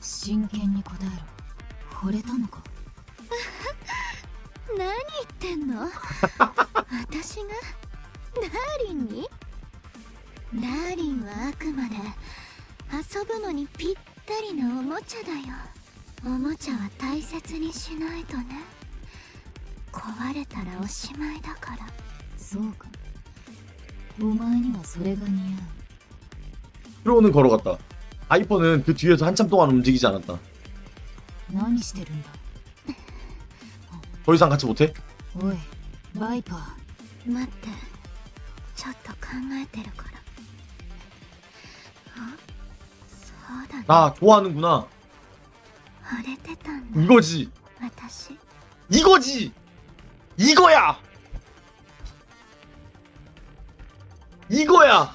真剣に答えろ惚れたのか何言ってんの私がダーリンにダーリンはあくまで遊ぶのにぴったりなおもちゃだよおもちゃは大切にしないとね壊れたらおしまいだからそうかお前にはそれが似合 프로는 걸어갔다. 하이퍼는 그 뒤에서 한참 동안 움직이지 않았다. う何してるんだ 더 이상 같이 못해? おいバイパー待ってちょっと考えてるからあそうだね 나 좋아하는구나. 惚れてたんだ 이거지. 私 이거지. 이거야. 이거야.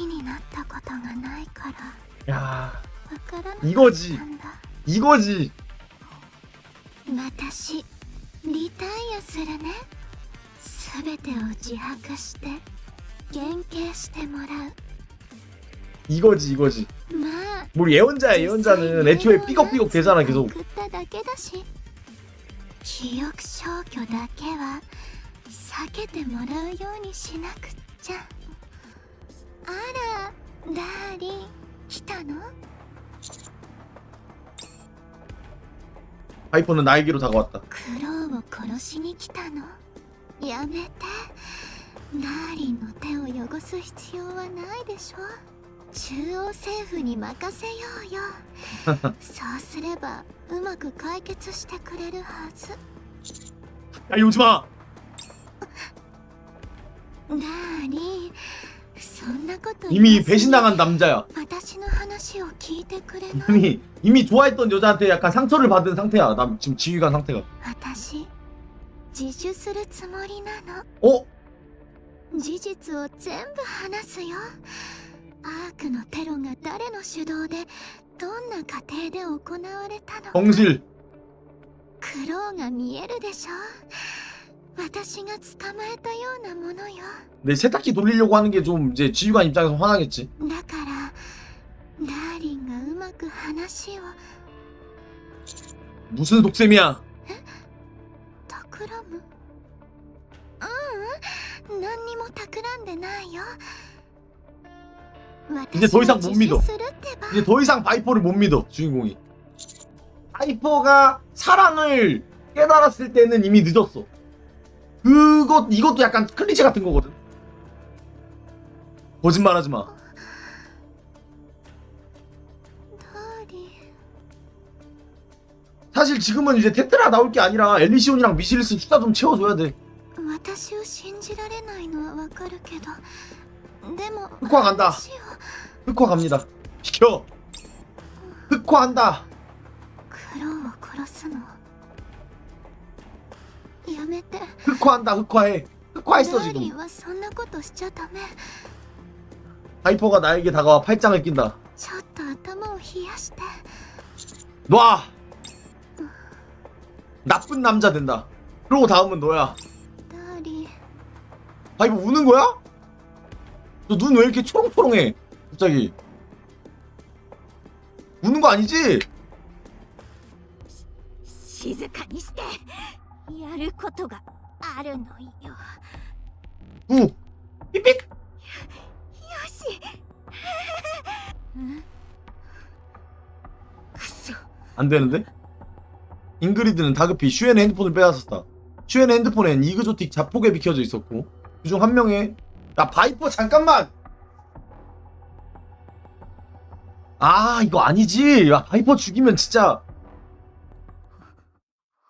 きになったことがないから 야, わからなかった 이거지. んだ 이거지. 私リタイアするねすべてを自白して減刑してもら 이거지, 이거지. うまあ 뭐 예언자야, 예언자는 애초에 삐걱삐걱 되잖아, 계속. 送っただけだし記憶消去だけは避けてもらうようにしなくっちゃ あらダーリン来たの 하이퍼는 나에게로 다가왔다. クロウを殺しに来たのやめてダーリンの手を汚す必要はないでしょ中央政府に任せようよそうすればうまく解決してくれるはず 야, 이러지 마. ダーリン そんなこと言わずに 이미 배신당한 남자야. 私の話を聞いてくれない 이미 이미 좋아했던 여자한테 약간 상처를 받은 상태야. 나 지금 지휘관 상태가. 私自首するつもりなの 어? 事実を全部話すよアークのテロが誰の主導でどんな過程で行われたのか 정실. 苦労が見えるでしょ 私が捕まえたようなものよ 내 세탁기 돌리려고 하는 게 좀 이제 지휘관 입장에서 화나겠지. だからダーリンがうまく話を 무슨 독셈이야? 企むううん何にも企んでないよ 이제 더 이상 못 私 믿어. は自首するってば 이제 더 이상 바이퍼를 못 믿어 주인공이. 바이퍼가 사랑을 깨달았을 때는 이미 늦었어. 그것 이것도 약간 클리셰 같은 거거든. 거짓말하지 마. ダーリン 사실 지금은 이제 테트라 나올 게 아니라 엘리시온이랑 미시리스 숫자 좀 채워줘야 돼. 私を信じられないのはわかるけどでも 흑화간다. 話を 흑화 갑니다. 시켜. 흑화한다. クロウを殺すの やめて 흑화한다. 흑화해. ダ 흑화했어 ーリ 지금. ンはそんなことしちゃダメ 바이퍼가 나에게 다가와 팔짱을 낀다. ちょっと頭を冷やして 놔. 나쁜 남자 된다. 그러고 다음은 너야. ダーリン 바이퍼 우는 거야? 너 눈 왜 이렇게 초롱초롱해? 갑자기. 우는 거 아니지? 静かにして やることがあるのよ 우. 삐삐. よしんくそ 안 되는데? 잉그리드는 다급히 슈엔의 핸드폰을 빼앗았다. 슈엔의 핸드폰엔 이그조틱 자폭에 비켜져 있었고 그중 한 명의 야 바이퍼 잠깐만. 아 이거 아니지. 야 바이퍼 죽이면 진짜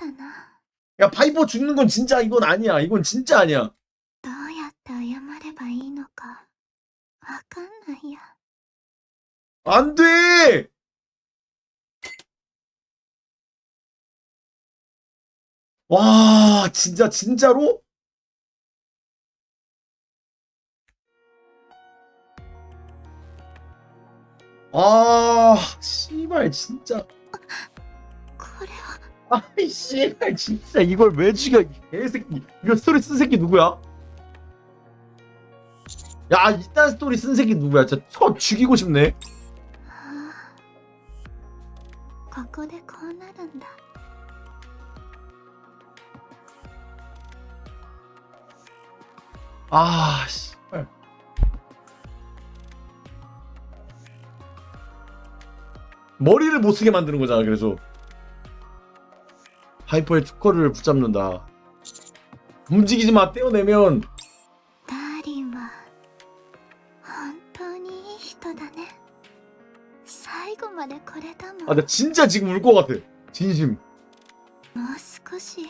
困ったな 야 바이퍼 죽는 건 진짜 이건 아니야 이건 진짜 아니야 どうやって謝ればいいのかわかんないや 안돼 와 진짜 진짜로? 아 씨발 진짜 これは 아이 씨발 진짜 이걸 왜 죽여 이 개새끼 이거 스토리 쓴 새끼 누구야? 야 이딴 스토리 쓴 새끼 누구야 진짜 쳐 죽이고 싶네 はあここでこうなるんだ 아 씨발 머리를 못 쓰게 만드는 거잖아 그래서 하이퍼의 투커를 붙잡는다 움직이지 마 떼어내면 ダーリンは本当にいい人だね最後までこれだもん 아 나 진짜 지금 울 것 같아 진심 もう少し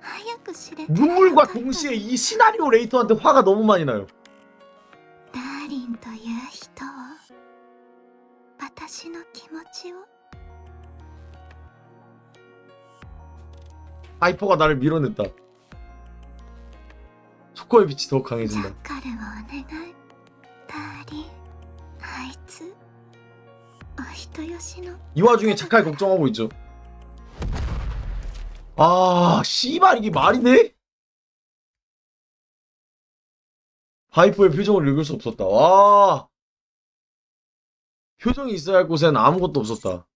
早く知れて 눈물과 동시에 이 시나리오 레이터한테 화가 너무 많이 나요 ダーリンという人を私の気持ちを 하이퍼가 나를 밀어냈다 투커의 빛이 더욱 ジャ 강해진다 ッカルをお願いダーリンあいつお人よしの 이 와중에 착할 걱정하고 있죠. 아, 씨발 이게 말이 돼? 바이퍼의 표정을 읽을 수 없었다. 와. 표정이 있어야 할 곳엔 아무것도 없었다.